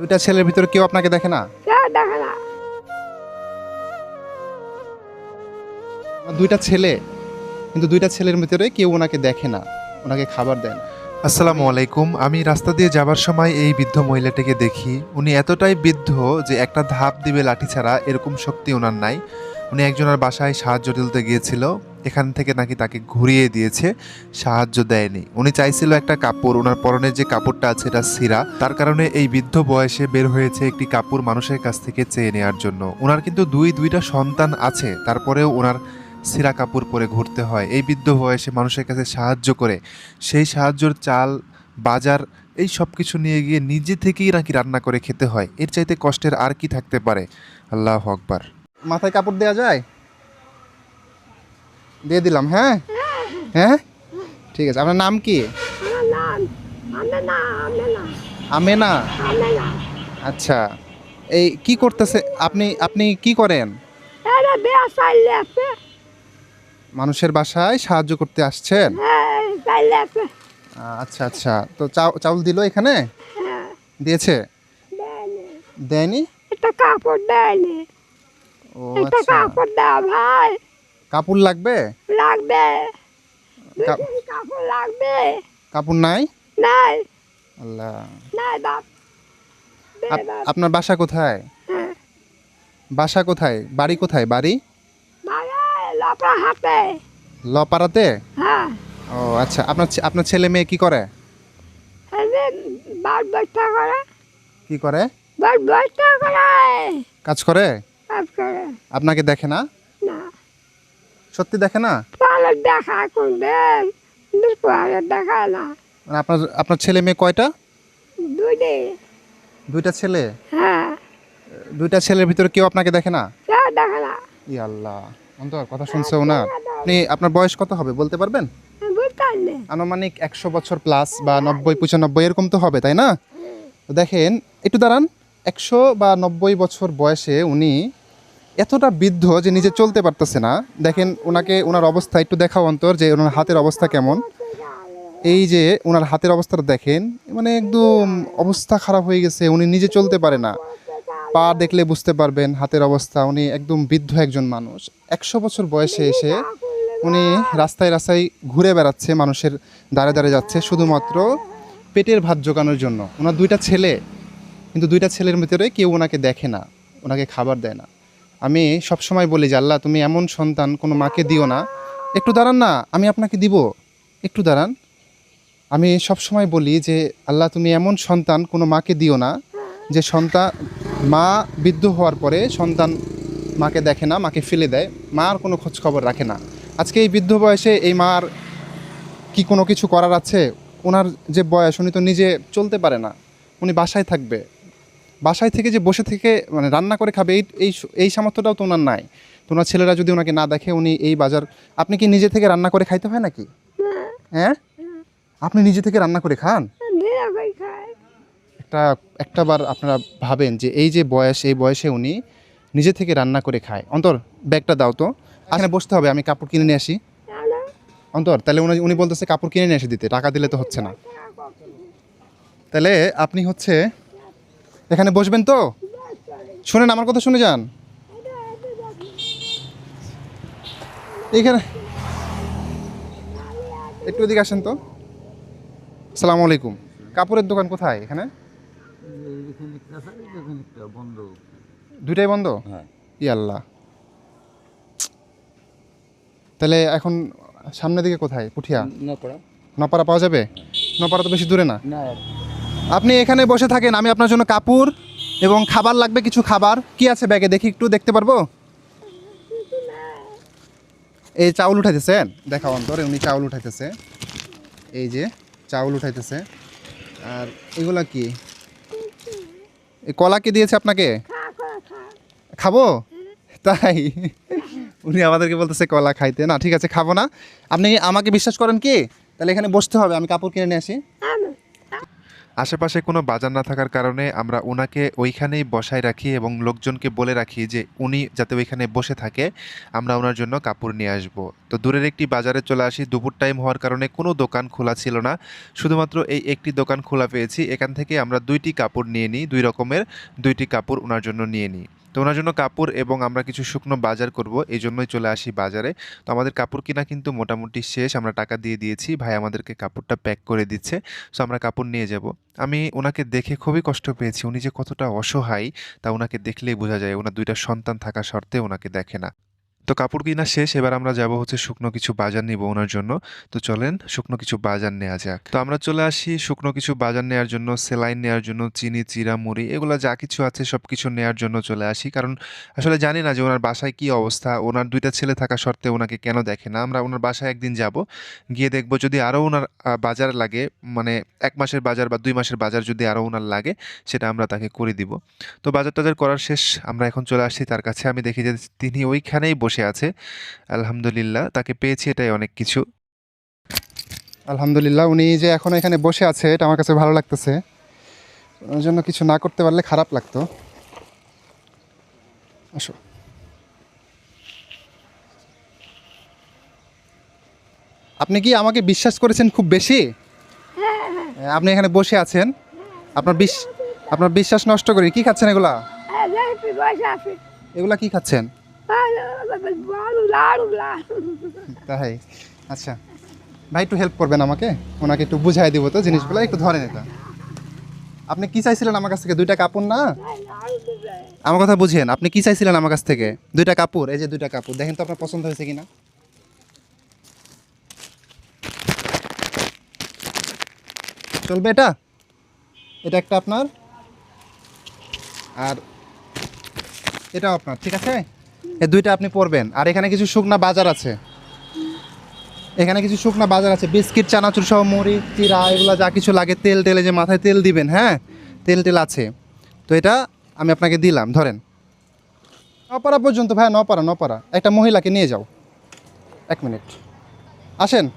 দুইটা ছেলের ভিতরে কেউ আপনাকে দেখে না? কেউ দেখে না। আমার দুইটা ছেলে কিন্তু দুইটা ছেলের ভিতরে কেউ ওনাকে দেখে না ওনাকে খাবার দেন না। আসসালামু আলাইকুম। আমি রাস্তা দিয়ে যাবার সময় এই বৃদ্ধ মহিলাটিকে দেখি। উনি এতটাই বৃদ্ধ যে একটা ধাপ দিবে লাঠি ছাড়া এরকম শক্তি ওনার নাই। উনি একজনের বাসায় সাহায্য তুলতে গিয়েছিল। এখান থেকে নাকি তাকে ঘুরিয়ে দিয়েছে, সাহায্য দেয়নি। উনি চাইছিল একটা কাপড় ওনার পরনের যে কাপড়টা আছে এটা সিরা তার কারণে এই বৃদ্ধ বয়সে বের হয়েছে একটি কাপড় মানুষের কাছ থেকে চেয়ে নেওয়ার জন্য। ওনার কিন্তু দুই, দুইটা সন্তান আছে, তারপরেও ওনার সিরা কাপড় পরে ঘুরতে হয়। এই বৃদ্ধ বয়সে মানুষের কাছে সাহায্য করে, সেই সাহায্যর চাল, বাজার, এই সব কিছু নিয়ে গিয়ে নিজে থেকেই নাকি রান্না করে খেতে হয়। এর চাইতে কষ্টের আর কি থাকতে পারে? আল্লাহ আকবার। মাথায় কাপড় দেওয়া যায়? দিয়ে দিলাম হ্যাঁ? হ্যাঁ? ঠিক আছে আপনার নাম কি? আমেনা আচ্ছা এই কি করতেছে আপনি আপনি কি করেন? মানুষের বাসায় সাহায্য করতে আসছেন? হ্যাঁ আচ্ছা আচ্ছা তো চাউ- চাউল দিল এখানে? হ্যাঁ। দিয়েছে? দেয়নি। দেয়নি? একটা কাপড় দেয়নি। ও আচ্ছা। কাপড় দাও ভাই। কাপড় লাগবে? লাগবে। কাপড় লাগবে। কাপড় নাই? নাই। আল্লাহ। নাই বাপ। আপনার বাসা কোথায়? হ্যাঁ। বাসা কোথায়? বাড়ি কোথায়? বাড়ি? লপাড়াতে হ্যাঁ। ও আচ্ছা আপনার আপনার ছেলে মেয়ে কি করে? কি করে। কাজ করে? আপনাকে দেখে না? সত্যি দেখে না? দেখা করবেন দুপুরে না। মানে আপনার আপনার ছেলে মেয়ে কয়টা? দুইটা। ছেলে? হ্যাঁ। দুইটা ছেলের ভিতরে কেউ আপনাকে দেখে না? দেখে না। ই আল্লাহ অন্তর কথা শুনছে ওনার। আপনি আপনার বয়স কত হবে বলতে পারবেন? আনুমানিক একশো বছর প্লাস বা নব্বই পঁচানব্বই এরকম তো হবে তাই না? দেখেন একটু দাঁড়ান। একশো বা নব্বই বছর বয়সে উনি এতটা বৃদ্ধ যে নিজে চলতে পারতেছে না। দেখেন ওনাকে ওনার অবস্থা একটু দেখাও অন্তর যে ওনার হাতের অবস্থা কেমন। এই যে ওনার হাতের অবস্থাটা দেখেন মানে একদম অবস্থা খারাপ হয়ে গেছে, উনি নিজে চলতে পারে না। পা দেখলে বুঝতে পারবেন হাতের অবস্থা, উনি একদম বৃদ্ধ একজন মানুষ। একশো বছর বয়সে এসে উনি রাস্তায় রাস্তায় ঘুরে বেড়াচ্ছে, মানুষের দাঁড়ে দাঁড়ে যাচ্ছে, শুধুমাত্র পেটের ভাত জোগানোর জন্য। ওনার দুইটা ছেলে, কিন্তু দুইটা ছেলের ভিতরে কেউ ওনাকে দেখে না ওনাকে খাবার দেয় না। আমি সব সময় বলি যে, আল্লাহ, তুমি এমন সন্তান, কোনো মাকে দিও না। একটু দাঁড়ান না, আমি আপনাকে দিব। একটু দাঁড়ান। আমি সবসময় বলি যে, আল্লাহ, তুমি এমন সন্তান, কোনো মাকে দিও না, যে সন্তান, মা বৃদ্ধ হওয়ার পরে সন্তান মাকে দেখে না, মাকে ফেলে দেয়, মা আর কোনো খোঁজ খবর রাখে না। আজকে এই বৃদ্ধ বয়সে এই মার কি কোনো কিছু করার আছে? ওনার যে বয়স, উনি তো নিজে চলতে পারে না, উনি বাসায় থাকবে। বাসায় থেকে যে বসে থেকে মানে রান্না করে খাবে এই এই এই সামর্থ্যটাও তো ওনার নাই। তো ওনার ছেলেরা যদি ওনাকে না দেখে উনি এই বাজার আপনি কি নিজে থেকে রান্না করে খাইতে হয় নাকি? হ্যাঁ? আপনি নিজে থেকে রান্না করে খান? একটা একটা বার আপনারা ভাবেন যে এই যে বয়স এই বয়সে উনি নিজে থেকে রান্না করে খায়। অন্তর ব্যাগটা দাও তো। এখানে বসতে হবে আমি কাপড় কিনে নিয়ে আসি। অন্তর তাহলে উনি উনি বলতেছে কাপড় কিনে নিয়ে এসে দিতে টাকা দিলে তো হচ্ছে না। তাহলে আপনি হচ্ছে এখানে বসবেন তো? শোনেন আমার কথা শুনে যান। এখানে একটু ওদিকে আসেন তো। সালামু আলাইকুম। কাপড়ের দোকান কোথায় এখানে? দুইটাই বন্ধ? হ্যাঁ। ই আল্লাহ তাহলে এখন সামনের দিকে কোথায়? পুঠিয়া? না পড়া নপাড়া পাওয়া যাবে? নপাড়া তো বেশি দূরে না? না। আপনি এখানে বসে থাকেন, আমি আপনার জন্য কাপড় এবং খাবার লাগবে, কিছু খাবার। কি আছে ব্যাগে? দেখি একটু দেখতে পারব? এই চাউল উঠাইতেছেন? দেখা অন্তর, উনি চাউল উঠাইতেছে। এই যে, চাউল উঠাইতেছে। আর এগুলা কি? এই কলা কি দিয়েছে আপনাকে? খাব? তাই? উনি আমাদেরকে বলতেছে, কলা খাইতে। না, ঠিক আছে, খাব না। আপনি আমাকে বিশ্বাস করেন কি? তাহলে এখানে বসতে হবে, আমি কাপড় কিনে নিয়ে আসি। আশেপাশে কোনো বাজার না থাকার কারণে আমরা ওনাকে ওইখানেই বসায় রাখি এবং লোকজনকে বলে রাখি যে উনি যাতে ওইখানে বসে থাকে, আমরা ওনার জন্য কাপড় নিয়ে আসব। তো দূরের একটি বাজারে চলে আসি, দুপুর টাইম হওয়ার কারণে কোনো দোকান খোলা ছিল না। শুধুমাত্র এই একটি দোকান খোলা পেয়েছি, এখান থেকে আমরা দুইটি কাপড় নিয়ে নিই, দুই রকমের দুইটি কাপড় ওনার জন্য নিয়ে নিই। তো ওনার জন্য কাপড় এবং আমরা কিছু শুকনো বাজার করব এই জন্যই চলে আসি বাজারে। তো আমাদের কাপড় কিনা কিন্তু মোটামুটি শেষ, আমরা টাকা দিয়ে দিয়েছি, ভাই আমাদেরকে কাপড়টা প্যাক করে দিচ্ছে সো আমরা কাপড় নিয়ে যাব। আমি ওনাকে দেখে খুবই কষ্ট পেয়েছি, উনি যে কতটা অসহায়, তা ওনাকে দেখলেই বোঝা যায়, ওনার দুইটা সন্তান থাকা সত্ত্বেও ওনাকে দেখে না। তো কাপড় কিনা শেষ, এবার আমরা যাব হচ্ছে শুকনো কিছু বাজার নিব ওনার জন্য। তো চলেন শুকনো কিছু বাজার নেওয়া যাক। তো আমরা চলে আসি শুকনো কিছু বাজার নেওয়ার জন্য সেলাইন নেওয়ার জন্য, চিনি, চিরা, মুড়ি, এগুলো যা কিছু আছে সব কিছু নেওয়ার জন্য চলে আসি। কারণ আসলে জানি না যে ওনার বাসায় কি অবস্থা, ওনার দুইটা ছেলে থাকা সত্ত্বে ওনাকে কেন দেখে না। আমরা ওনার বাসায় একদিন যাব, গিয়ে দেখব যদি আরও ওনার বাজার লাগে মানে এক মাসের বাজার বা দুই মাসের বাজার যদি আরও ওনার লাগে, সেটা আমরা তাকে করে দিব। তো বাজার টাজার করার শেষ, আমরা এখন চলে আসছি তার কাছে। আমি দেখি যে তিনি ওইখানেই বসে আছে। আলহামদুলিল্লাহ তাকে পেয়েছি এটাই অনেক কিছু। আলহামদুলিল্লাহ উনি যে এখন এখানে বসে আছে এটা আমার কাছে ভালো লাগতেছে। ওর জন্য কিছু না করতে পারলে খারাপ লাগতো। আসো। আপনি কি আমাকে বিশ্বাস করেছেন খুব বেশি? হ্যাঁ, আপনি এখানে বসে আছেন। আপনার বিশ আপনার বিশ্বাস নষ্ট করি। কি খাচ্ছেন এগুলা? বসে আছি। এগুলা কি খাচ্ছেন? তাই? আচ্ছা। ভাই একটু হেল্প করবেন আমাকে? ওনাকে একটু বুঝাই দিব তো জিনিসগুলো একটু ধরেন এটা আপনি কি চাইছিলেন আমার কাছ থেকে? দুইটা কাপড় না? আমার কথা বুঝেন আপনি কি চাইছিলেন আমার কাছ থেকে? দুইটা কাপড় এই যে দুইটা কাপড়। দেখেন তো আপনার পছন্দ হয়েছে কিনা। চলবে এটা? এটা একটা আপনার। আর এটাও আপনার ঠিক আছে? এই দুইটা আপনি পরবেন। আর এখানে কিছু শুকনা বাজার আছে। এখানে কিছু শুকনা বাজার আছে। বিস্কিট, চানাচুর সহ মুড়ি চিরা এগুলো যা কিছু লাগে, তেল টেলে যে মাথায় তেল দিবেন হ্যাঁ? তেল টেল আছে। তো এটা আমি আপনাকে দিলাম, ধরেন। নপাড়া পর্যন্ত ভাই নপাড়া নপাড়া। একটা মহিলাকে নিয়ে যাও। এক মিনিট। আসেন।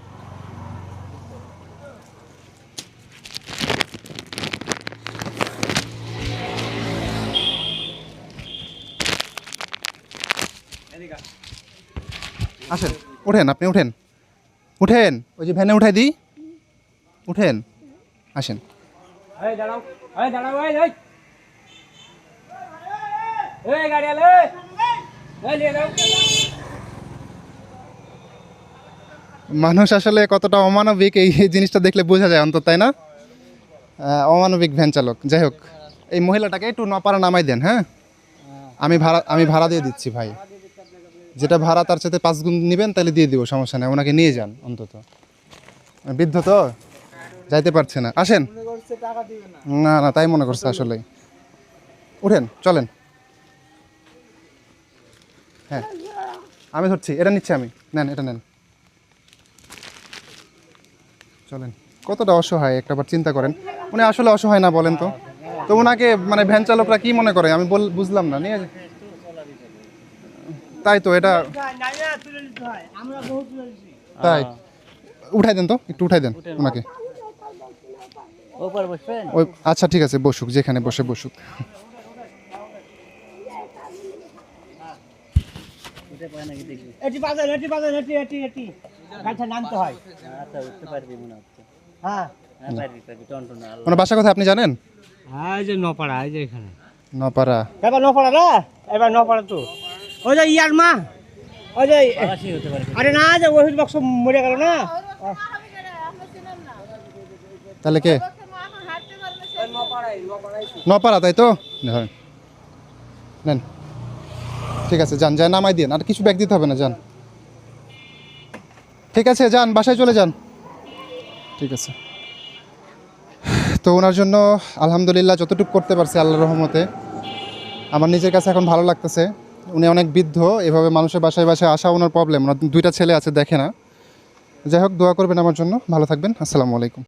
আসেন উঠেন আপনি উঠেন উঠেন ওই যে ভ্যানে উঠাই দিই। উঠেন আসেন। মানুষ আসলে কতটা অমানবিক এই জিনিসটা দেখলে বোঝা যায় অন্তত তাই না? অমানবিক ভ্যান চালক। যাই হোক এই মহিলাটাকে একটু নপাড়া নামাই দেন হ্যাঁ? আমি ভাড়া আমি ভাড়া দিয়ে দিচ্ছি ভাই। যেটা ভাড়া তার সাথে পাঁচ গুণ নেবেন, তাহলে দিয়ে দিব, সমস্যা নেই, ওনাকে নিয়ে যান অন্তত। বৃদ্ধ তো? যাইতে পারছে না। আসেন। না না, তাই মনে করছে আসলে উঠেন চলেন। হ্যাঁ আমি ধরছি, এটা নিচ্ছি আমি। নেন, এটা নেন। চলেন। কতটা অসহায়, একটাবার চিন্তা করেন। উনি আসলে অসহায় না বলেন তো? তো ওনাকে মানে ভ্যান চালকরা কি মনে করে? আমি বুঝলাম না, নিয়ে তাই তো এটা তাই। উঠাই দেন তো একটু উঠাই দেন ওনাকে ওই আচ্ছা ঠিক আছে বসুক যেখানে বসে বসুক। এটি বাজার এটি বাজার এটি এটি এটি। গাছটা নামতে হয়। আচ্ছা উঠতে পারবি মনে হচ্ছে। হ্যাঁ। বাসা কথা আপনি জানেন? হ্যাঁ যে নপাড়া এই যে এখানে। নপাড়া। এবার নপাড়া না? এবার নপাড়া তো। ওই যে ইয়ার মা। ওই যে আরে না যে ওষুধ বাক্স মরে গেল না। তাহলে কে? নপাড়া তাই তো? ধরেন নেন। ঠিক আছে যান যান নামাই দিন আর কিছু ব্যাগ দিতে হবে না যান। ঠিক আছে যান বাসায় চলে যান। ঠিক আছে। তো ওনার জন্য আলহামদুলিল্লাহ যতটুকু করতে পারছি আল্লাহ রহমতে। আমার নিজের কাছে এখন ভালো লাগতেছে। উনি অনেক বৃদ্ধ, এভাবে মানুষের বাসায় বাসায় আসা ওনার প্রবলেম ওনার দুইটা ছেলে আছে, দেখে না। যাই হোক, দোয়া করবেন আমার জন্য। ভালো থাকবেন। আসসালামু আলাইকুম।